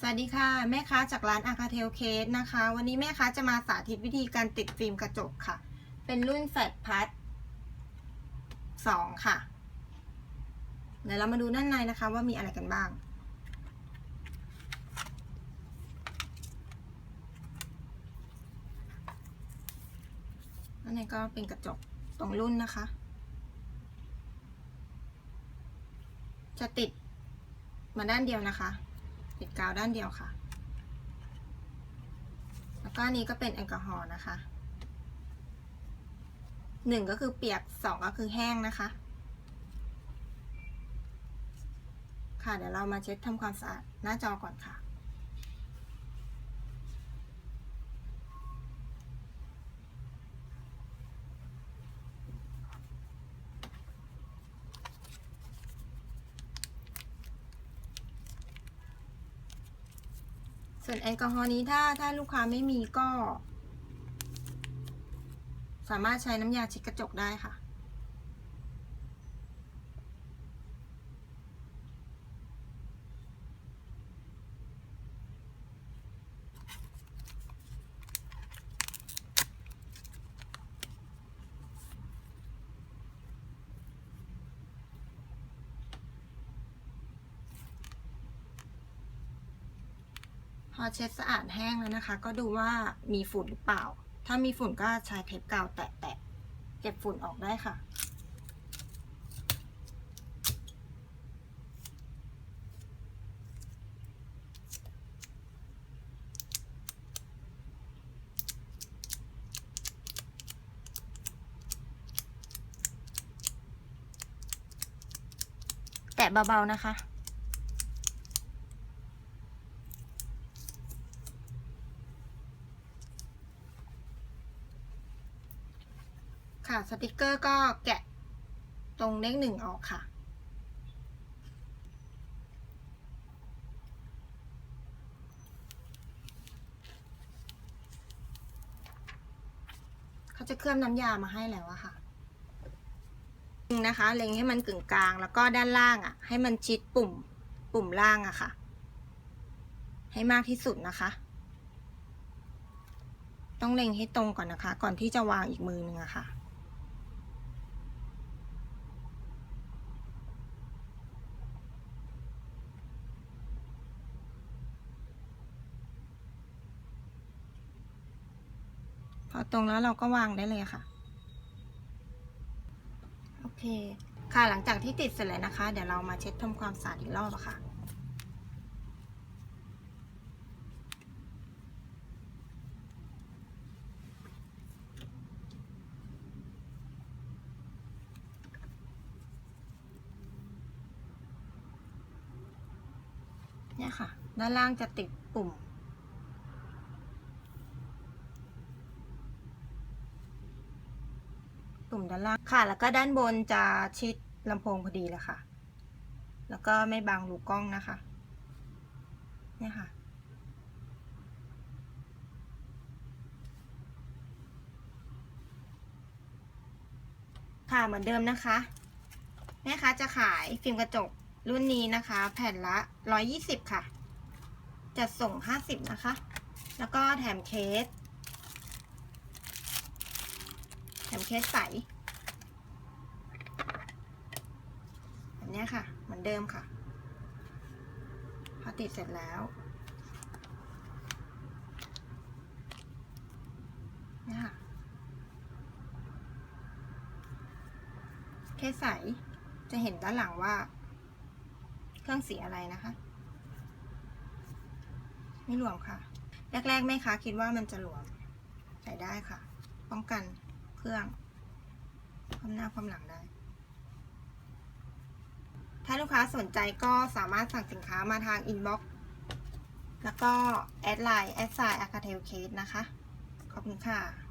สวัสดีค่ะแม่ค้าจากร้านอาคาเทลเคสนะคะ วันนี้แม่ค้าจะมาสาธิตวิธีการติดฟิล์มกระจกค่ะ เป็นรุ่นแฟลตพัดสองค่ะ เดี๋ยวเรามาดูด้านในนะคะ ว่ามีอะไรกันบ้าง ด้านในก็เป็นกระจกตรงรุ่นนะคะ จะติดมาด้านเดียวนะคะ ปิดกาวด้านเดียวค่ะ แล้วก็นนี้ก็เป็นแอลกอฮอล์นะคะหนึ่งก็คือเปียกสองก็คือแห้งนะคะ ค่ะเดี๋ยวเรามาเช็ดทำความสะอาดหน้าจอก่อนค่ะ ส่วนแอลกอฮอล์นี้ถ้าถ้าลูกค้าไม่มีก็ สามารถใช้น้ำยาเช็ดกระจกได้ค่ะ พอเช็ดสะอาดแห้งแล้วนะคะ ก็ดูว่ามีฝุ่นหรือเปล่า ถ้ามีฝุ่นก็ใช้เทปกาวแตะๆเก็บฝุ่นออกได้ค่ะแตะเบาๆนะคะ ค่ะสติกเกอร์ก็แกะตรงเลขหนึ่งออกค่ะ เขาจะเคลือบน้ำยามาให้แล้วอะค่ะนะคะ เล็งให้มันกึ่งกลางแล้วก็ด้านล่างอะให้มันชิดปุ่มปุ่มล่างอะค่ะ ให้มากที่สุดนะคะ ต้องเล็งให้ตรงก่อนนะคะ ก่อนที่จะวางอีกมือหนึ่งอะค่ะ อตรงแล้วเราก็วางได้เลยค่ะ โอเค ค่ะหลังจากที่ติดเสร็จแล้วนะคะ เดี๋ยวเรามาเช็ดทำความสะอาดอีกรอบค่ะเนี่ยค่ะ ด้านล่างจะติดปุ่ม ปุ่มด้านล่างค่ะ แล้วก็ด้านบนจะชิดลำโพงพอดีเลยค่ะ แล้วก็ไม่บังรูกล้องนะคะเนี่ยค่ะ ค่ะเหมือนเดิมนะคะแม่ค้าจะขายฟิล์มกระจกรุ่นนี้นะคะ แผ่นละ 120 ค่ะจัดส่ง 50 นะคะ แล้วก็แถมเคส แถมเคสใสแบบนี้ค่ะ เหมือนเดิมค่ะ พอติดเสร็จแล้วนี่ค่ะเคสใสจะเห็นด้านหลังว่า เครื่องสีอะไรนะคะ ไม่หลวมค่ะ แรกๆแม่ค้าคิดว่ามันจะหลวมใส่ได้ค่ะ ป้องกัน รื่องความหน้าความหลังได้ ถ้าลูกค้าสนใจก็สามารถสั่งสินค้ามาทางอินบ็อกซ์แล้วก็แอดไลน์แอดไซน์อาคาเทลเคสนะคะ ขอบคุณค่ะ